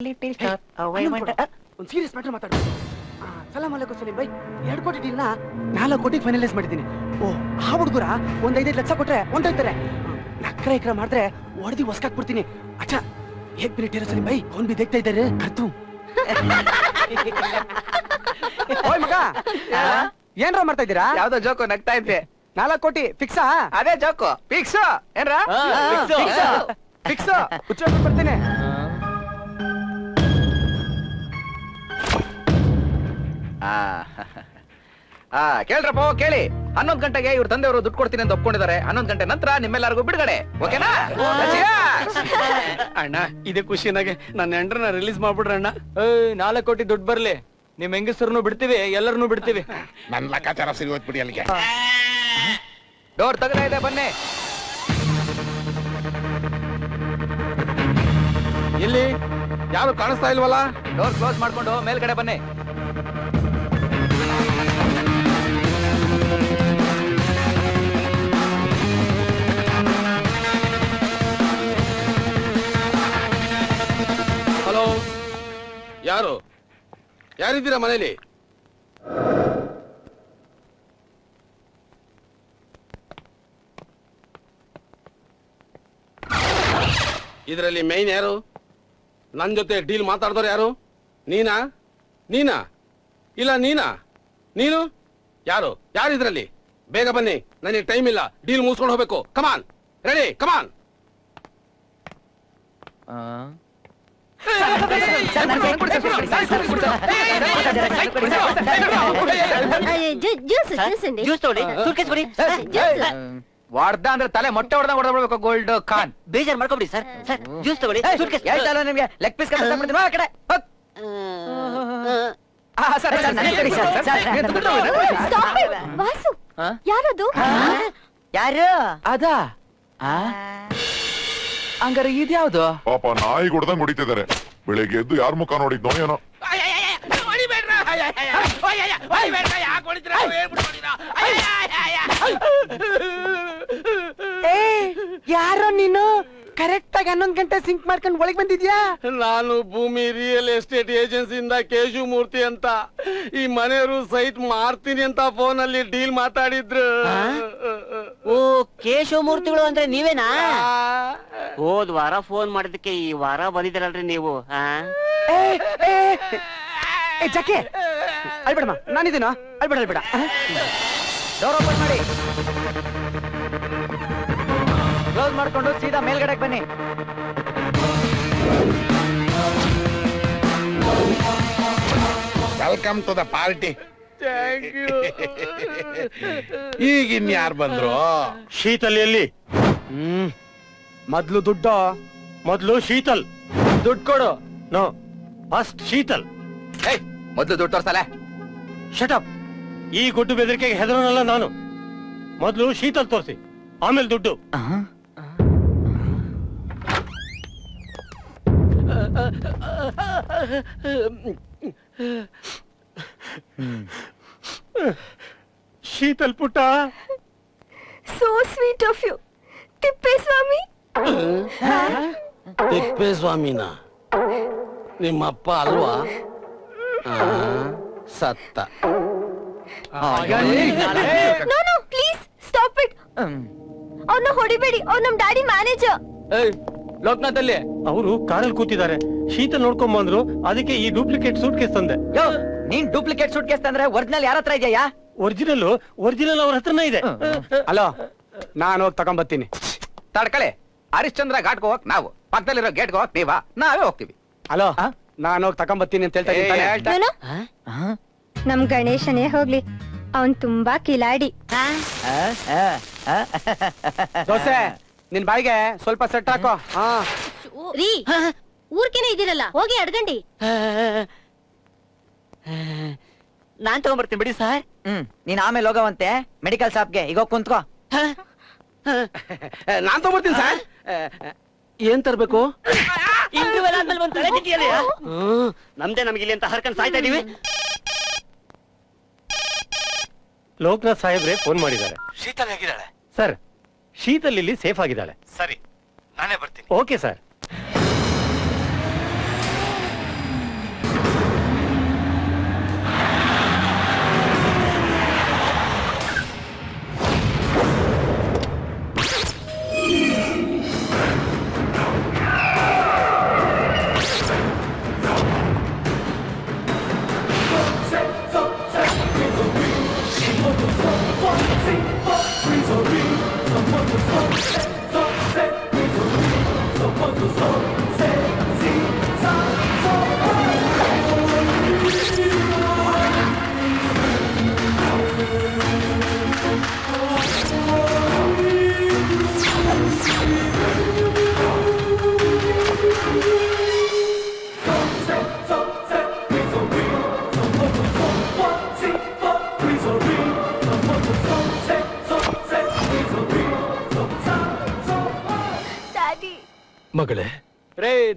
Little stop ಅವೇ. ಒಂದು serious matter ಮಾತಾಡು. ಆ, ಸಲಾಮ್ ಅಲೈಕು ಸಲೀಂ. ಬೈ ಎರಡು ಕೋಟಿ ಡೀಲ್ನ ನಾಲ್ಕು ಕೋಟಿಗೆ ಫೈನಲೈಸ್ ಮಾಡಿದ್ದೀನಿ. ಓ ಆ ಹುಡುಗರ ಒಂದ್ ಐದೈದು ಲಕ್ಷ ಕೊಟ್ರೆ ಹೊಂಟೋಯ್ತಾರೆ ನಕ್ರ ಇಕ್ರ ಮಾಡಿದ್ರೆ ಹೊಡೆದಿ ಹೊಸ್ಕಾಕ್ಬಿಡ್ತೀನಿ ಅಚ್ಚ ಹೇಗ್ ಬಿಲಿಟ್ಟಿರೋ ಸಲೀಂ. ಬೈ ಅವ್ನ್ ಬಿ ದೇಗ್ತಾ ಇದ್ದಾರೆ. ಕರ್ತು ಓಯ್ ಮಗ ಏನ್ರ ಮಾಡ್ತಾ ಇದ್ದೀರಾ? ಯಾವ್ದೋ ಜೋಕು ನಗ್ತಾ ಇದ್ದೆ. ನಾಲ್ಕು ಕೋಟಿ ಫಿಕ್ಸಾ ಅದೇ ಜೋಕು ಫಿಕ್ಸ್ ಏನ್ರ? ಫಿಕ್ಸ್ ಫಿಕ್ಸ್ ಹುಚ್ಚ ಬರ್ತೀನಿ. ಆ, ಕೇಳ್ರಪ್ಪ ಕೇಳಿ. ಹನ್ನೊಂದು ಗಂಟೆಗೆ ಇವ್ರ ತಂದೆಯವರು ದುಡ್ಡು ಕೊಡ್ತೀನಿ ಅಂತ ಒಪ್ಕೊಂಡಿದ್ದಾರೆ. ಹನ್ನೊಂದು ಗಂಟೆ ನಂತರ ನಿಮ್ಮೆಲ್ಲರಿಗೂ ಬಿಡುಗಡೆ. ಓಕೆನಾ? ಅಣ್ಣ ಇದೇ ಖುಷಿನಾಗೆ ನನ್ನ ಹೆಂಡ್ರನ್ನ ರಿಲೀಸ್ ಮಾಡ್ಬಿಡ್ರಿ ಅಣ್ಣ. ನಾಲ್ಕು ಕೋಟಿ ದುಡ್ಡು ಬರ್ಲಿ. ನಿಮ್ ಹೆಂಗಸರನ್ನು ಬಿಡ್ತೀವಿ ಎಲ್ಲರನ್ನು ಬಿಡ್ತೀವಿ. ನನ್ನ ಲೆಕ್ಕಾಚಾರ ಸರಿ ಹೋಗ್ಬಿಡಿ ಅಲ್ಲಿಗೆ. ಡೋರ್ ತಗದ ಇದೆ ಬನ್ನಿ. ಎಲ್ಲಿ? ಯಾರು ಕಾಣಿಸ್ತಾ ಇಲ್ವಲ್ಲ? ಡೋರ್ ಕ್ಲೋಸ್ ಮಾಡ್ಕೊಂಡು ಮೇಲ್ಗಡೆ ಬನ್ನಿ. ಯಾರು? ಯಾರಿದ್ದೀರಾ ಮನೇಲಿ? ಇದರಲ್ಲಿ ಮೇನ್ ಯಾರು? ನನ್ನ ಜೊತೆ ಡೀಲ್ ಮಾತಾಡ್ದವ್ರು ಯಾರು? ನೀನಾ? ನೀನಾ? ಇಲ್ಲ, ನೀನಾ? ನೀನು? ಯಾರು? ಯಾರು ಇದರಲ್ಲಿ ಬೇಗ ಬನ್ನಿ. ನನಗೆ ಟೈಮ್ ಇಲ್ಲ. ಡೀಲ್ ಮುಗಿಸ್ಕೊಂಡು ಹೋಗ್ಬೇಕು. Come on ready come on juice juice ಅಂడి juice ತಗೊಳ್ಳಿ ಸುಟ್ಕೇಸ್ ಕೊಡಿ ಜ್ಯೂಸ್ ವಾಡ್ದ ಅಂದ್ರೆ ತಲೆ ಮೊಟ್ಟೆ ಹೊಡೆದ ಹೊಡೆದ್ಬಿಡ್ಬೇಕು ಗೋಲ್ಡ್ ಖಾನ್ ಬೇಜಾರ್ ಮಾಡ್ಕೊಬಿಡಿ ಸರ್ ಸರ್ ಜ್ಯೂಸ್ ತಗೊಳ್ಳಿ ಸುಟ್ಕೇಸ್ ಹೇಳ್ತಲ್ಲ ನಿಮ್ಗೆ ಲೆಗ್ ಪೀಸ್ ಕಟ್ಬಿಡ್ತೀನಿ ಆ ಕಡೆ ಹೋಗ್. ಆ, ಸರ್, ಸರ್, ನನಗೆ ಕೊಡಿ, ಸರ್, ಸರ್, ಏ, ದುಡ್ಡು ತಗೊಳ್ಳಿ, ದುಡ್ಡು ತಗೊಳ್ಳಿ. ಸ್ಟಾಪ್ ಇಟ್ ವಾಸು ಹಾ? ಯಾರದು ಯಾರು ಅದಾ ಆ? ಹಂಗಾರೆ ಇದ್ಯಾವ್ದು? ಪಾಪ ನಾಯಿ ಹೊಡೆದಂಗ್ ಹೊಡಿತಿದ್ದಾರೆ. ಬೆಳಿಗ್ಗೆ ಎದ್ದು ಯಾರ ಮುಖ ನೋಡಿದ್ನೋ ಏನೋ. ಏ ಯಾರೋ ನೀನು? ಕರೆಕ್ಟ್ ಆಗಿ ಹನ್ನೊಂದ್ ಗಂಟೆ ಸಿಂಕ್ ಮಾಡ್ಕೊಂಡು ಒಳಗ್ ಬಂದಿದ್ಯಾ? ನಾನು ಭೂಮಿ ರಿಯಲ್ ಎಸ್ಟೇಟ್ ಏಜೆನ್ಸಿಯಿಂದ ಕೇಶು ಮೂರ್ತಿ ಅಂತ. ಈ ಮನೆಯವರು ಸೈಟ್ ಮಾರ್ತೀನಿ ಅಂತ ಫೋನ್ ಅಲ್ಲಿ ಡೀಲ್ ಮಾತಾಡಿದ್ರು. ಓ ಕೇಶವಮೂರ್ತಿಗಳು ಅಂದ್ರೆ ನೀವೇನಾ? ಹೋದ್ ವಾರ ಫೋನ್ ಮಾಡಿದಕ್ಕೆ ಈ ವಾರ ಬಂದಿದ್ದೀರಲ್ರಿ ನೀವು ಆ? ಏ, ಜಕ್ಕೆ. ಅಳ್ಬೇಡಮ್ಮ ನಾನಿದ್ದೀನೋ? ಅಳ್ಬೇಡ ಅಳ್ಬೇಡ. ಡೋರ್ ಓಪನ್ ಮಾಡಿ. ಕ್ಲೋಸ್ ಮಾಡ್ಕೊಂಡು ಸೀದಾ ಮೇಲ್ಗಡೆ ಬನ್ನಿ. Welcome to the party thank you ಈಗ ಇನ್ಯಾರು ಬಂದ್ರು ಶೀತಲ್ ಎಲ್ಲಿ ಹ್ಮ್ ಮೊದ್ಲು ದುಡ್ಡು ಮೊದ್ಲು ಶೀತಲ್ ದುಡ್ಡು ಕೊಡು ನೋ ಫಸ್ಟ್ ಶೀತಲ್ ಏಯ್ ಮೊದ್ಲು ದುಡ್ಡು ತೋರ್ಸಲೆ ಶಟಪ್ ಈ ಗುಡ್ಡು ಬೆದರಿಕೆಗೆ ಹೆದರನಲ್ಲ ನಾನು ಮೊದ್ಲು ಶೀತಲ್ ತೋರಿಸಿ ಆಮೇಲೆ ದುಡ್ಡು ಶೀತಲ್ ಪುಟ್ಟ. So sweet of you Thippeswamy ತಿಪ್ಪೇಸ್ವಾಮಿನ ನಿಮ್ಮಪ್ಪ ಅಲ್ವಾ? ಸತ್ತ. No no please stop it ಹೊಡಿಬೇಡಿ ಅವ್ನು ನಮ್ ಡ್ಯಾಡಿ ಮ್ಯಾನೇಜರ್ ಲೋಕನಾಥ್ ಅಲ್ಲಿ ಅವರು ಕಾರಲ್ಲಿ ಕೂತಿದ್ದಾರೆ. ಶೀತಲ್ ನೋಡ್ಕೊಂಡ್ ಬಂದ್ರು ಅದಕ್ಕೆ ಈ ಡೂಪ್ಲಿಕೇಟ್ ಸೂಟ್ ಕೇಸ್ ತಂದೆ. ಯೋ ನೀನ್ ಡೂಪ್ಲಿಕೇಟ್ ಸೂಟ್ ಕೇಸ್ ತಂದ್ರೆ ಒರಿಜಿನಲ್ ಯಾರ ಹತ್ರ ಇದೆಯಾ? ಒರಿಜಿನಲ್ ಒರಿಜಿನಲ್ ಅವ್ರ ಹತ್ರನೇ ಇದೆ. ಅಲೋ ನಾನು ಹೋಗಿ ತಗೊಂಬರ್ತೀನಿ ತಡ್ಕಳೆ ಹರಿಶ್ಚಂದ್ರ ಘಾಟ್ಗೆ ಹೋಗಕ್ ನಾವು. ಪಕ್ಕದಲ್ಲಿರೋ ಗೇಟ್ಗೆ ಹೋಗಕ್ ನೀವಾ? ನಾವೇ ಹೋಗ್ತೀವಿ. ಅಲೋ ನಾನು ಹೋಗಿ ತಗೊಂಬರ್ತೀನಿ ಅಂತ ಹೇಳ್ತಾ ಇದ್ದೀನಿ ತಾನೇ? ಹೇಳ್ತಾ- ಏನೋ ನಮ್ ಗಣೇಶನೇ ಹೋಗ್ಲಿ. ಅವನ್ ತುಂಬಾ ಕಿಲಾಡಿ. ದೋಸೆ ನಿನ್ ಬಾಯಿಗೆ ಸ್ವಲ್ಪ ಸೆಟ್ ಹಾಕೋ. ಹಾ. ರೀ ಇದೀರಲ್ಲ ಇದಿರಲ್ಲ ಹೋಗಿ ಅಡ್ಗಂಡಿ. ನಾನ್ ತಗೊಂಡ್ಬರ್ತೀನಿ ಬಿಡಿ ಸರ್. ಹ್ಮ್ ನೀನ್ ಆಮೇಲೆ ಹೋಗವಂತೆ. ಮೆಡಿಕಲ್ ಶಾಪ್ಗೆ ಈಗ ಹೋಗ್ ಕುಂತ್ಕೋ. ನಾನ್ ತಗೊಂಡ್ಬರ್ತೀನಿ ಸರ್. ಏನ್ ತರ್ಬೇಕು? ಇಂಟರ್ವ್ಯೂಲ್ ಆದ್ಮೇಲೆ ಬಂದ್ ತಲೆ ತಿಂತೀಯಲ್ಲ? ನಮ್ದೇ ನಮ್ಗೆ ಇಲ್ಲಿ ಅಂತ ಹರ್ಕೊಂಡ್ ಸಾಯ್ತಾ ಇದೀವಿ. ಲೋಕನಾಥ್ ಸಾಹೇಬ್ರೆ ಫೋನ್ ಮಾಡಿದ್ದಾರೆ. ಶೀತಲ್ ಹೇಗಿದ್ದಾಳೆ? ಸರ್ ಶೀತಲ್ ಇಲ್ಲಿ ಸೇಫ್ ಆಗಿದ್ದಾಳೆ. ಸರಿ ನಾನೇ ಬರ್ತೀನಿ. ಓಕೆ ಸರ್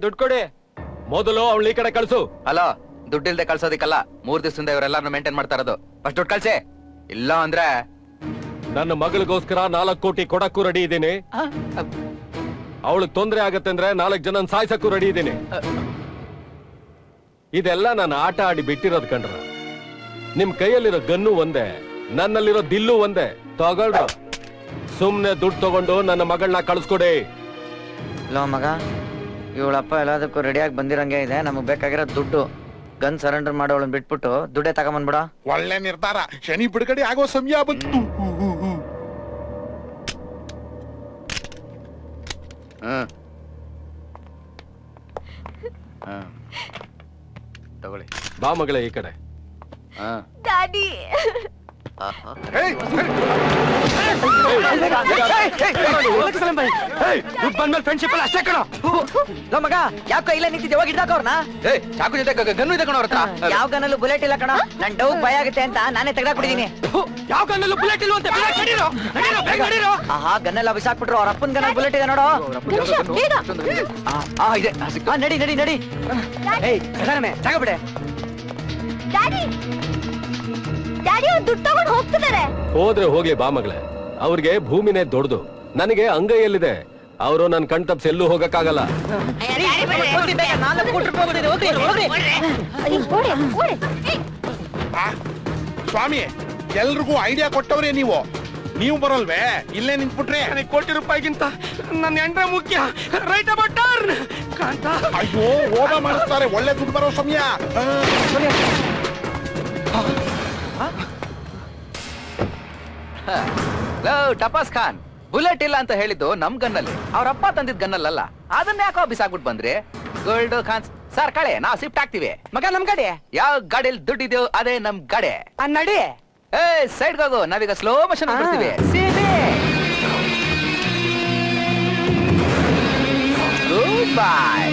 ದುಡ್ಡು ಕೊಡಿ. ಮೊದಲು ಅವಳು ಈ ಕಡೆ ಕಳ್ಸು. ಹಲೋ ದುಡ್ಡಿಲ್ದೆ ಕಳ್ಸೋದಿಕ್ಕಲ್ಲ ಮೂರ್ ದಿವಸದಿಂದ ಇವರೆಲ್ಲಾರು ಮೇಂಟೈನ್ ಮಾಡ್ತಾ ಇರೋದು. ಫಸ್ಟ್ ದುಡ್ಡು ಕಳ್ಸಿ. ಇಲ್ಲ ಅಂದ್ರೆ ನನ್ನ ಮಗಳಿಗೋಸ್ಕರ ನಾಲ್ಕು ಕೋಟಿ ಕೊಡಕ್ಕೂ ರೆಡಿ ಇದ್ದೀನಿ. ಅವಳಿಗೆ ತೊಂದ್ರೆ ಆಗತ್ತೆ ಅಂದ್ರೆ ನಾಲ್ಕು ಜನ ಸಾಯ್ಸಕ್ಕೂ ರೆಡಿ ಇದ್ದೀನಿ. ಇದೆಲ್ಲ ನಾನು ಆಟ ಆಡಿ ಬಿಟ್ಟಿರೋದ್ ಕಂಡ್ರ. ನಿಮ್ ಕೈಯಲ್ಲಿರೋ ಗನ್ನು ಒಂದೇ ನನ್ನಲ್ಲಿರೋ ದಿಲ್ಲು ಒಂದೇ. ತಗೊಳ್ರು. ಸುಮ್ನೆ ದುಡ್ಡು ತಗೊಂಡು ನನ್ನ ಮಗಳನ್ನ ಕಳ್ಸ್ಕೊಡಿ. ಲೋ ಮಗ ಇವಳಪ್ಪ ಎಲ್ಲದಕ್ಕೂ ರೆಡಿಯಾಗಿ ಬಂದಿರಂಗೆ ಇದೆ. ನಮಗೆ ಬೇಕಾಗಿರೋ ದುಡ್ಡು ಗನ್ ಸರೆಂಡರ್ ಮಾಡೋಳನ್ ಬಿಟ್ಬಿಟ್ಟು ದುಡ್ಡೇ ತಗೊಂಬಂದ್ಬಿಡ. ಒಳ್ಳೆ ನಿರ್ಧಾರ. ಶನಿ ಬಿಡುಗಡೆ ಆಗೋ ಸಮಯ ಬಂತು. ಹ್ಮ್ ಹ್ಮ್. ತಗೊಳ್ಳಿ. ಬಾ ಮಗಳೇ ಈ ಕಡೆ. ಹಾ. ಡ್ಯಾಡಿ. ಬಂದ್ಮೇಲೆ ಫ್ರೆಂಡ್ಶಿಪ್ ಎಲ್ಲ ಅಷ್ಟೇ ಕಣೋ ಮಗ ಯಾಕೋ ಇಲ್ಲ ನಿಂತಿದ್ದೆ ಹೋಗಿ ಹಿಡ್ದಾಕ ಏ ಚಾಕು ಜೊತೆ ಗನ್ನು ಇದೆ ಕಣ ಅವ್ರ ಹತ್ರ ಯಾವ ಗನ್ನಲ್ಲೂ ಬುಲೆಟ್ ಇಲ್ಲ ಕಣ ನನ್ ಡೌ ಭಯ ಆಗುತ್ತೆ ಅಂತ ನಾನೇ ತೆಗ್ದಾಕ್ಬಿಟ್ಟಿದೀನಿ ಯಾವ ಗನ್ನಲ್ಲೂ ಬುಲೆಟ್ ಇಲ್ವಂತೆ ಅಂತ. ಆಹಾ ಗನ್ನೆಲ್ಲ ಬಿಸಾಕ್ಬಿಟ್ರು ಅವ್ರ ಅಪ್ಪನ ಗನ್ನ ಬುಲೆಟ್ ಇದೆ ನೋಡು. ಆ, ಇದೆ ನಡಿ ನಡಿ ನಡಿ ಏಯ್ ಬಿಡೆ ಡ್ಯಾಡಿ ದುಡ್ಡು ತಗೊಂಡು ಹೋಗ್ತಿದ್ದಾರೆ ಹೋದ್ರೆ ಹೋಗ್ಲಿ ಬಾ ಮಗಳೇ. ಅವ್ರಿಗೆ ಭೂಮಿನೇ ದೊಡ್ಡದು. ನನಗೆ ಅಂಗೈಯಲ್ಲಿದೆ. ಅವರು ನನ್ ಕಣ್ ತಪ್ಪಿಸಿ ಎಲ್ಲೂ ಹೋಗಕ್ಕಾಗಲ್ಲ. ಸ್ವಾಮಿ ಎಲ್ರಿಗೂ ಐಡಿಯಾ ಕೊಟ್ಟವ್ರೆ ನೀವು. ನೀವು ಬರಲ್ವೇ? ಇಲ್ಲೇ ನಿಂತ್ಬಿಟ್ರೆ? ನನಗೆ ಕೋಟಿ ರೂಪಾಯಿಗಿಂತ ನನ್ನ ಹೆಂಡ್ರೆ ಮುಖ್ಯ. Right about turn Kantha. ಅಯ್ಯೋ ಹೋಮ ಮಾಡಿಸ್ತಾರೆ. ಒಳ್ಳೆ ದುಡ್ಡು ಬರೋ ಸಮಯ. ಲೋ ಟಪಾಸ್ ಖಾನ್ ಬುಲೆಟ್ ಇಲ್ಲ ಅಂತ ಹೇಳಿದ್ದು ನಮ್ ಗನ್ನಲ್ಲಿ ಅವ್ರ ಅಪ್ಪ ತಂದಿದ್ ಗನ್ನಲ್ಲ ಅದನ್ನ ಯಾಕೋ ಬಿಸಾಕ್ಬಿಟ್ ಬಂದ್ರಿ ಗೋಲ್ಡ್ ಖಾನ್ ಸರ್ ಕಳೆ ನಾವ್ ಶಿಫ್ಟ್ ಆಗ್ತೀವಿ ಮಗ ನಮ್ ಗಾಡಿ ಯಾವ ಗಾಡಿಯಲ್ಲಿ ಇದೆಯೋ ಅದೇ ನಮ್ ಗಡೆ ಅನ್ನಡಿ ಏ ಸೈಡ್ ಹೋಗು ನಾವೀಗ ಸ್ಲೋ ಮೋಷನ್ ಬರ್ತೀವಿ ಸೀಬಿ ಬಾಯ್